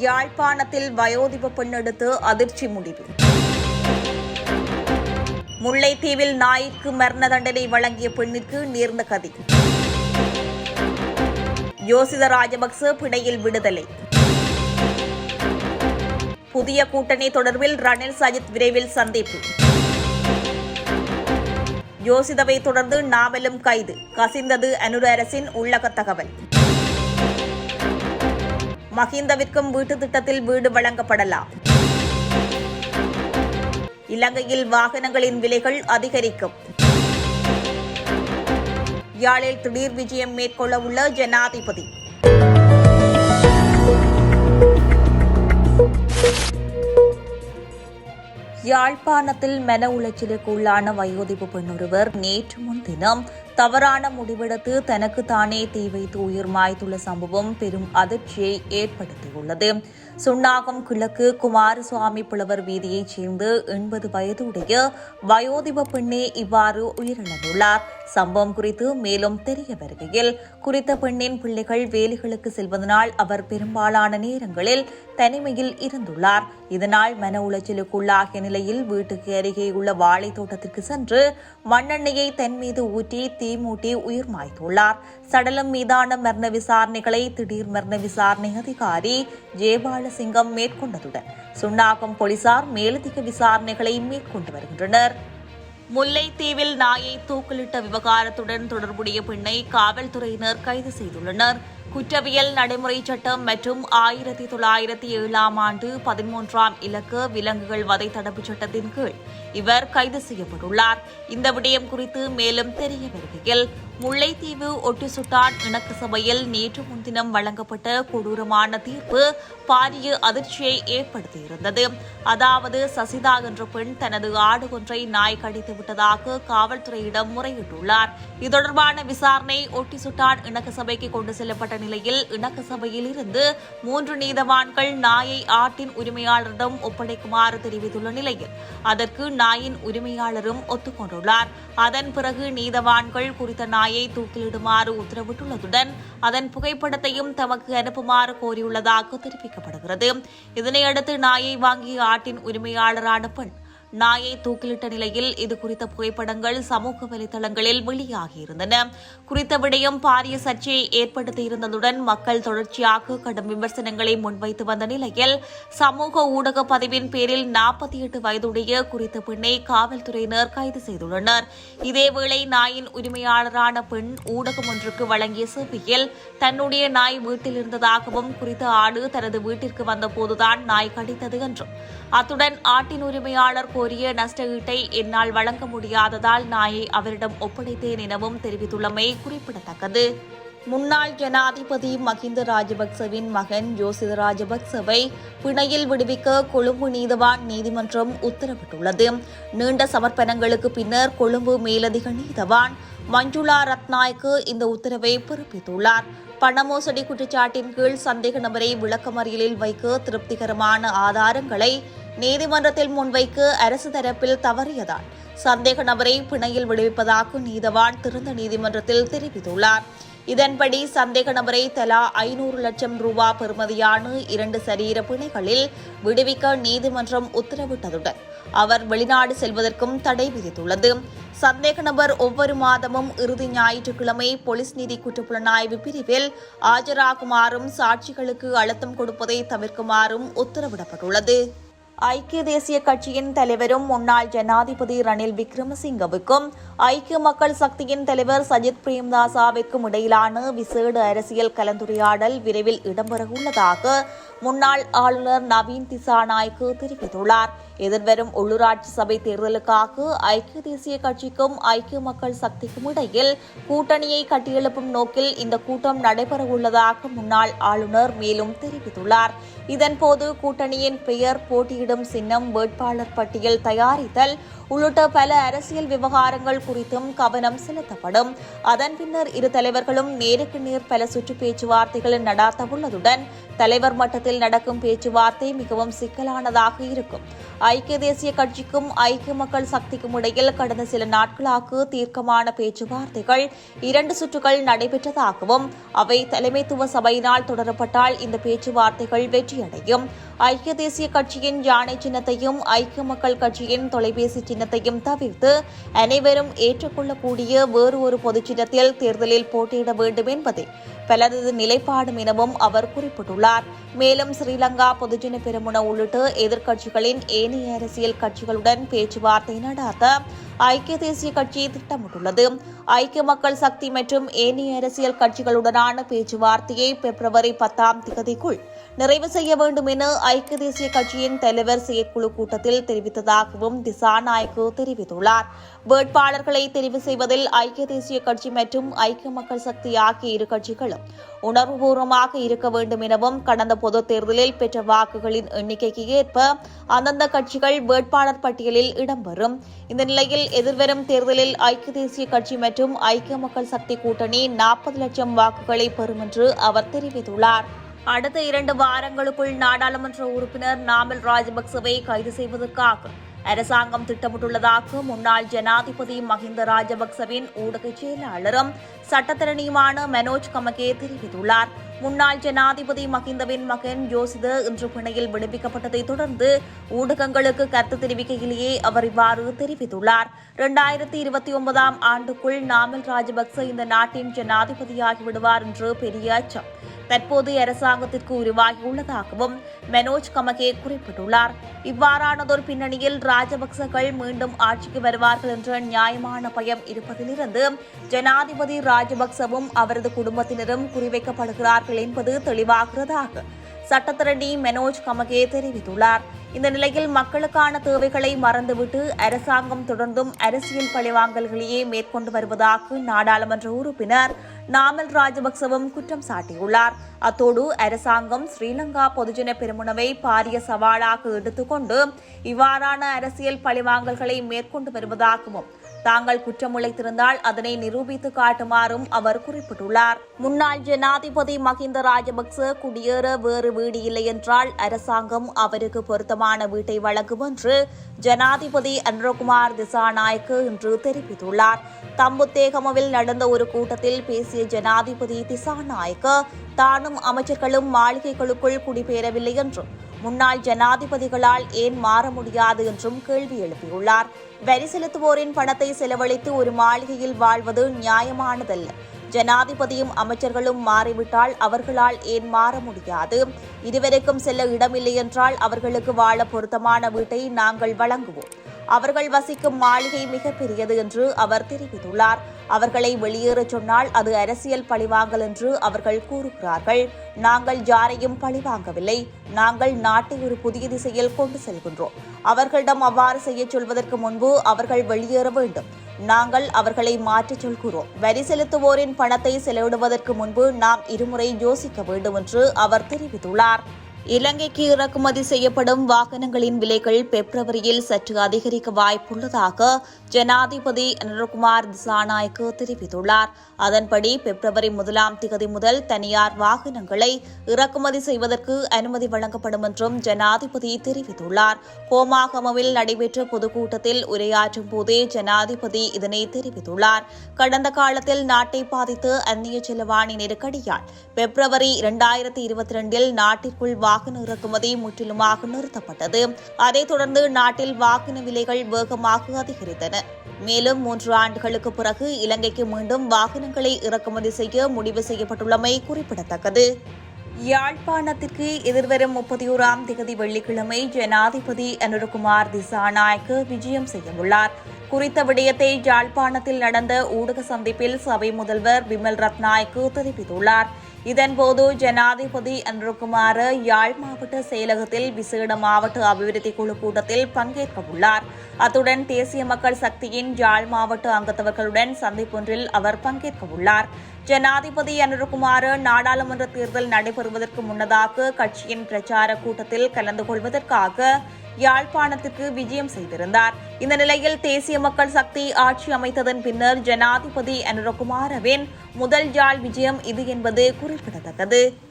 யாழ்ப்பாணத்தில் வயோதிப பெண்ணெடுத்து அதிர்ச்சி முடிவு. முல்லைத்தீவில் நாய்க்கு மரண தண்டனை வழங்கிய பெண்ணிற்கு நேர்ந்த கதி. யோசித ராஜபக்ச பிணையில் விடுதலை. புதிய கூட்டணி தொடர்பில் ரணில் சஜித் விரைவில் சந்திப்பு. யோசிதவை தொடர்ந்து நாவலும் கைது. கசிந்தது அனுர அரசின் உள்ளக தகவல். மஹிந்தவிற்கும் வீட்டு திட்டத்தில் வீடு வழங்கப்படலாம். இலங்கையில் வாகனங்களின் விலைகள் அதிகரிக்கும். யாழில் திடீர் விஜயம் மேற்கொள்ள உள்ள ஜனாதிபதி. யாழ்ப்பாணத்தில் மன உளைச்சலுக்கு உள்ளான வயோதிப்பு பெண்ணொருவர் நேற்று முன்தினம் தவறான முடிவெடுத்து தனக்கு தானே தீ வைத்து உயிர் மாய்த்துள்ள சம்பவம் பெரும் அதிர்ச்சியை ஏற்படுத்தியுள்ளது. சுண்ணாகம் கிழக்கு குமாரசுவாமி புலவர் வீதியைச் சேர்ந்த எண்பது வயதுடைய வயோதிப பெண்ணே இவ்வாறு உயிரிழந்துள்ளார். சம்பவம் குறித்து மேலும் தெரிய வருகையில் குறித்த பெண்ணின் பிள்ளைகள் வேலைகளுக்கு செல்வதனால் அவர் பெரும்பாலான நேரங்களில் தனிமையில் இருந்துள்ளார். இதனால் மன உளைச்சலுக்குள்ளாகிய நிலையில் வீட்டுக்கு அருகே உள்ள வாழை தோட்டத்திற்கு சென்று மண்ணெண்ணெயை தன் மீது ஊற்றி தீ மூட்டி உயிர் மாய்த்துள்ளார். சடலம் மீதான மரண விசாரணைகளை திடீர் மரண விசாரணை அதிகாரி ஜெயபாலசிங்கம் மேற்கொண்டதுடன் சுன்னாகம் போலீசார் மேலதிக விசாரணைகளை மேற்கொண்டு வருகின்றனர். முல்லைத்தீவில் நாயை தூக்கிலிட்ட விவகாரத்துடன் தொடர்புடைய பெண்ணை காவல்துறையினர் கைது செய்துள்ளனர். குற்றவியல் நடைமுறை சட்டம் மற்றும் ஆயிரத்தி தொள்ளாயிரத்தி ஏழாம் ஆண்டு பதிமூன்றாம் இலக்கு விலங்குகள் வதை தடுப்பு சட்டத்தின் கீழ் இவர் கைது செய்யப்பட்டுள்ளார். இந்த விடயம் குறித்து மேலும் தெரிய வருகையில் முல்லைத்தீவு ஒட்டுசுட்டான் இணக்க சபையில் நேற்று முன்தினம் வழங்கப்பட்ட கொடூரமான தீர்ப்பு பாரிய அதிர்ச்சியை ஏற்படுத்தியிருந்தது. அதாவது சசிதா என்ற பெண் தனது ஆடு ஒன்றை நாய் கடித்து விட்டதாக காவல்துறையிடம் முறையிட்டுள்ளார். இது தொடர்பான விசாரணை ஒட்டிசுட்டான் இணக்க சபைக்கு கொண்டு செல்லப்பட்ட நிலையில் இணக்க சபையில் இருந்து மூன்று நீதவான்கள் நாயை ஆட்டின் உரிமையாளரிடம் ஒப்படைக்குமாறு தெரிவித்துள்ள நிலையில் அதற்கு நாயின் உரிமையாளரும் ஒத்துக்கொண்டுள்ளார். அதன் பிறகு நீதவான்கள் குறித்த நாய் தூக்கிலிடுமாறு உத்தரவிட்டுள்ளதுடன் அதன் புகைப்படத்தையும் தமக்கு அனுப்புமாறு கோரியுள்ளதாக தெரிவிக்கப்படுகிறது. இதனையடுத்து நாயை வாங்கிய ஆட்டின் உரிமையாளரான பெண் நாயை தூக்கிலிட்ட நிலையில் இது குறித்த புகைப்படங்கள் சமூக வலைதளங்களில் வெளியாகியிருந்தன. குறித்த விடயம் பாரிய சர்ச்சையை ஏற்படுத்தியிருந்ததுடன் மக்கள் தொடர்ச்சியாக கடும் விமர்சனங்களை முன்வைத்து வந்த நிலையில் சமூக ஊடக பதிவின் பேரில் நாற்பத்தி எட்டு வயதுடைய குறித்த பெண்ணை காவல்துறையினர் கைது செய்துள்ளனர். இதேவேளை நாயின் உரிமையாளரான பெண் ஊடகம் ஒன்றுக்கு வழங்கிய சேவையில் தன்னுடைய நாய் வீட்டில் இருந்ததாகவும் குறித்த ஆடு தனது வீட்டிற்கு வந்தபோதுதான் நாய் கடித்தது என்றும் அத்துடன் ஆட்டின் உரிமையாளர் கோரிய நஷ்டஈட்டை என்னால் வழங்க முடியாததால் நாயை அவரிடம் ஒப்படைத்தேன் எனவும் தெரிவித்துள்ளமை குறிப்பிடத்தக்கது. முன்னாள் ஜனாதிபதி மஹிந்த ராஜபக்சவின் மகன் ஜோசித ராஜபக்சவை பிணையில் விடுவிக்க கொழும்பு நீதவான் நீதிமன்றம் உத்தரவிட்டுள்ளது. நீண்ட சமர்ப்பணங்களுக்கு பின்னர் கொழும்பு மேலதிக நீதவான் மஞ்சுளா ரத்நாய்க்கு இந்த உத்தரவை பிறப்பித்துள்ளார். பண மோசடி குற்றச்சாட்டின் கீழ் சந்தேக நபரை விளக்கமறியலில் வைக்க திருப்திகரமான ஆதாரங்களை நீதிமன்றத்தில் முன்வைக்க அரசு தரப்பில் தவறியதால் சந்தேக நபரை பிணையில் விடுவிப்பதாக நீதவான் திறந்த நீதிமன்றத்தில் தெரிவித்துள்ளார். இதன்படி சந்தேக நபரை தலா ஐநூறு லட்சம் ரூபா பெறுமதியான இரண்டு சரீர பிணைகளில் விடுவிக்க நீதிமன்றம் உத்தரவிட்டதுடன் அவர் வெளிநாடு செல்வதற்கும் தடை விதித்துள்ளது. சந்தேக நபர் ஒவ்வொரு மாதமும் இறுதி ஞாயிற்றுக்கிழமை போலீஸ் நீதி குற்றப்புலனாய்வு பிரிவில் ஆஜராகுமாறும் சாட்சிகளுக்கு அழுத்தம் கொடுப்பதை தவிர்க்குமாறும் உத்தரவிடப்பட்டுள்ளது. ஐக்கிய தேசிய கட்சியின் தலைவரும் முன்னாள் ஜனாதிபதி ரணில் விக்ரமசிங்கவுக்கும் ஐக்கிய மக்கள் சக்தியின் தலைவர் சஜித் பிரேம்தாசாவிற்கும் இடையிலான விசேட அரசியல் கலந்துரையாடல் விரைவில் இடம்பெறவுள்ளதாக முன்னாள் ஆளுநர் நவீன் திசாநாய்க்கு தெரிவித்துள்ளார். எதிர்வரும் உள்ளூராட்சி சபை தேர்தலுக்காக ஐக்கிய தேசிய கட்சிக்கும் ஐக்கிய மக்கள் சக்திக்கும் இடையில் கூட்டணியை கட்டியெழுப்பும் நோக்கில் இந்த கூட்டம் நடைபெறவுள்ளதாக முன்னாள் ஆளுநர் மேலும் தெரிவித்துள்ளார். இதன்போது கூட்டணியின் பெயர் போட்டியிடும் சின்னம் வேட்பாளர் பட்டியல் தயாரித்தல் உள்ளிட்ட பல அரசியல் விவகாரங்கள் குறித்தும் கவனம் செலுத்தப்படும். அதன் பின்னர் இரு தலைவர்களும் நேருக்கு நேர் பல சுற்று பேச்சுவார்த்தைகளை நடாத்தவுள்ளதுடன் தலைவர் மட்டத்தில் நடக்கும் பேச்சுவார்த்தை மிகவும் சிக்கலானதாக இருக்கும். ஐக்கிய தேசிய கட்சிக்கும் ஐக்கிய மக்கள் சக்திக்கும் இடையில் கடந்த சில நாட்களாக தீர்க்கமான பேச்சுவார்த்தைகள் இரண்டு சுற்றுகள் நடைபெற்றதாகவும் அவை தலைமைத்துவ சபையினால் தொடரப்பட்டால் இந்த பேச்சுவார்த்தைகள் வெற்றியடையும். ஐக்கிய தேசிய கட்சியின் யானை சின்னத்தையும் ஐக்கிய மக்கள் கட்சியின் தொலைபேசி சின்னத்தையும் தவிர்த்து அனைவரும் ஏற்றுக்கொள்ளக்கூடிய வேறு ஒரு பொதுச்சின்னத்தில் தேர்தலில் போட்டியிட வேண்டும் என்பதே பலரது நிலைப்பாடும் எனவும் அவர் குறிப்பிட்டுள்ளார். மேலும் ஸ்ரீலங்கா பொதுஜன பெருமுன உள்ளிட்ட எதிர்க்கட்சிகளின் ஏனைய அரசியல் கட்சிகளுடன் பேச்சுவார்த்தை நடாத்த ஐக்கிய தேசிய கட்சி திட்டமிட்டுள்ளது. ஐக்கிய மக்கள் சக்தி மற்றும் ஏனைய அரசியல் கட்சிகளுடனான பேச்சுவார்த்தையை பிப்ரவரி பத்தாம் திகதிக்குள் நிறைவு செய்ய வேண்டும் என ஐக்கிய தேசிய கட்சியின் தலைவர் செயற்குழு கூட்டத்தில் தெரிவித்ததாகவும் திசாநாயக்கு தெரிவித்துள்ளார். வேட்பாளர்களை தெரிவு செய்வதில் ஐக்கிய தேசிய கட்சி மற்றும் ஐக்கிய மக்கள் சக்தி ஆகிய இரு கட்சிகளும் உணர்வுபூர்வமாக இருக்க வேண்டும் எனவும் கடந்த பொதுத் தேர்தலில் பெற்ற வாக்குகளின் எண்ணிக்கைக்கு ஏற்ப அந்தந்த கட்சிகள் வேட்பாளர் பட்டியலில் இடம்பெறும். இந்த நிலையில் எதிர்வரும் தேர்தலில் ஐக்கிய தேசிய கட்சி மற்றும் ஐக்கிய மக்கள் சக்தி கூட்டணி நாற்பது லட்சம் வாக்குகளை பெறும் என்று அவர் தெரிவித்துள்ளார். அடுத்த இரண்டு வாரங்களுக்குள் நாடாளுமன்ற உறுப்பினர் நாமல் ராஜபக்சவை கைது செய்வதற்காக அரசாங்கம் திட்டமிட்டுள்ளதாக முன்னாள் ஜனாதிபதி மஹிந்த ராஜபக்சவின் ஊடக செயலாளரும் சட்டத்தரணியுமான மனோஜ் கமகே தெரிவித்துள்ளார். முன்னாள் ஜனாதிபதி மஹிந்தவின் மகன் ஜோசித இன்று பிணையில் விடுவிக்கப்பட்டதை தொடர்ந்து ஊடகங்களுக்கு கருத்து தெரிவிக்கையிலேயே அவர் இவ்வாறு தெரிவித்துள்ளார். இரண்டாயிரத்தி இருபத்தி ஒன்பதாம் ஆண்டுக்குள் நாமல் ராஜபக்ச இந்த நாட்டின் ஜனாதிபதியாகி விடுவார் என்று பெரிய அச்சம். தற்போதைய அரசாங்கத்திற்கு உருவாகியுள்ளதாகவும் மனோஜ் கமகே குறிப்பிட்டுள்ளார். இவ்வாறானதொரு பின்னணியில் ராஜபக்சகள் மீண்டும் ஆட்சிக்கு வருவார்கள் என்ற நியாயமான பயம் இருப்பதிலிருந்து ஜனாதிபதி ராஜபக்சவும் அவரது குடும்பத்தினரும் குறிவைக்கப்படுகிறார்கள் என்பது தெளிவாகிறதாக சட்டத்திரணி மனோஜ் கமகே தெரிவித்துள்ளார். இந்த நிலையில் மக்களுக்கான தேவைகளை மறந்துவிட்டு அரசாங்கம் தொடர்ந்தும் அரசியல் பழிவாங்கல்களையே மேற்கொண்டு வருவதாக நாடாளுமன்ற உறுப்பினர் நாமல் ராஜபக்சவும் குற்றம் சாட்டியுள்ளார். அத்தோடு அரசாங்கம் ஸ்ரீலங்கா பொதுஜன பெருமுனவை பாரிய சவாலாக எடுத்துக்கொண்டு இவ்வாறான அரசியல் பழிவாங்கல்களை மேற்கொண்டு வருவதாகவும் தாங்கள் குற்றமுளைத்திருந்தால் அதனை நிரூபித்து காட்டுமாறும் அவர் குறிப்பிட்டுள்ளார். முன்னாள் ஜனாதிபதி மஹிந்த ராஜபக்ச குடியேற வேறு வீடு இல்லை என்றால் அரசாங்கம் அவருக்கு பொருத்தமான வீட்டை வழங்கும் என்று ஜனாதிபதி அன்ரகுமார் திசாநாயக்கு இன்று தெரிவித்துள்ளார். தம்புத்தேகமவில் நடந்த ஒரு கூட்டத்தில் பேசிய ஜனாதிபதி திசாநாயக்க தானும் அமைச்சர்களும் மாளிகைகளுக்குள் குடிபெயரவில்லை என்றும் முன்னாள் ஜனாதிபதிகளால் ஏன் மாற முடியாது? என்றும் கேள்வி எழுப்பியுள்ளார். வரி செலுத்துவோரின் பணத்தை செலவழித்து ஒரு மாளிகையில் வாழ்வது நியாயமானதல்ல. ஜனாதிபதியும் அமைச்சர்களும் மாறிவிட்டால் அவர்களால் ஏன் மாற முடியாது? இதுவரைக்கும் செல்ல இடமில்லை என்றால் அவர்களுக்கு வாழ பொருத்தமான வீட்டை நாங்கள் வழங்குவோம். அவர்கள் வசிக்கும் மாளிகை மிகப்பெரியது என்று அவர் தெரிவித்துள்ளார். அவர்களை வெளியேறச் சொன்னால் அது அரசியல் பழிவாங்கல் என்று அவர்கள் கூறுகிறார்கள். நாங்கள் யாரையும் பழிவாங்கவில்லை. நாங்கள் நாட்டை ஒரு புதிய திசையில் கொண்டு செல்கின்றோம். அவர்களிடம் அவ்வாறு செய்யச் சொல்வதற்கு முன்பு அவர்கள் வெளியேற வேண்டும். நாங்கள் அவர்களை மாற்றச் சொல்கிறோம். வரி செலுத்துவோரின் பணத்தை செலவிடுவதற்கு முன்பு நாம் இருமுறை யோசிக்க வேண்டும் என்று அவர் தெரிவித்துள்ளார். இலங்கைக்கு இறக்குமதி செய்யப்படும் வாகனங்களின் விலைகள் பிப்ரவரியில் சற்று அதிகரிக்க வாய்ப்புள்ளதாக ஜனாதிபதி நரகுமார் திசாநாயக்கு தெரிவித்துள்ளார். அதன்படி பிப்ரவரி முதலாம் திகதி முதல் தனியார் வாகனங்களை இறக்குமதி செய்வதற்கு அனுமதி வழங்கப்படும் என்றும் ஜனாதிபதி தெரிவித்துள்ளார். கோமாகமவில் நடைபெற்ற பொதுக்கூட்டத்தில் உரையாற்றும் போதே ஜனாதிபதி இதனை தெரிவித்துள்ளார். கடந்த காலத்தில் நாட்டை பாதித்து அந்நிய செலவாணி நெருக்கடியால் பிப்ரவரி இரண்டாயிரத்தி இருபத்தி இரண்டில் நாட்டிற்குள் வாகன இறக்குமதி முற்றிலுமாக நிறுத்தப்பட்டது. அதைத் தொடர்ந்து நாட்டில் வாகன விலைகள் வேகமாக அதிகரித்தன. மேலும் மூன்று ஆண்டுகளுக்கு பிறகு இலங்கைக்கு மீண்டும் வாகனங்களை இறக்குமதி செய்ய முடிவு செய்யப்பட்டுள்ளமை குறிப்பிடத்தக்கது. யாழ்ப்பாணத்திற்கு எதிர்வரும் முப்பத்தி ஓராம் திகதி வெள்ளிக்கிழமை ஜனாதிபதி அனுரகுமார் திசாநாயக்கு விஜயம் செய்யவுள்ளார். குறித்த விடயத்தை யாழ்ப்பாணத்தில் நடந்த ஊடக சந்திப்பில் சபை முதல்வர் விமல் ரத்நாயக்கு தெரிவித்துள்ளார். இதன்போது ஜனாதிபதி அன்றுகுமார் யாழ் மாவட்ட செயலகத்தில் விசேட மாவட்ட அபிவிருத்தி குழு கூட்டத்தில் பங்கேற்க உள்ளார் அத்துடன் தேசிய மக்கள் சக்தியின் யாழ் மாவட்ட அங்கத்தவர்களுடன் சந்திப்பொன்றில் அவர் பங்கேற்க உள்ளார் ஜனாதிபதி அனுரகுமார நாடாளுமன்ற தேர்தல் நடைபெறுவதற்கு முன்னதாக கட்சியின் பிரச்சார கூட்டத்தில் கலந்து கொள்வதற்காக யாழ்ப்பாணத்துக்கு விஜயம் செய்திருந்தார். இந்த நிலையில் தேசிய மக்கள் சக்தி ஆட்சி அமைத்ததன் பின்னர் ஜனாதிபதி அனுரகுமாரவின் முதல் ஜாழ் விஜயம் இது என்பது குறிப்பிடத்தக்கது.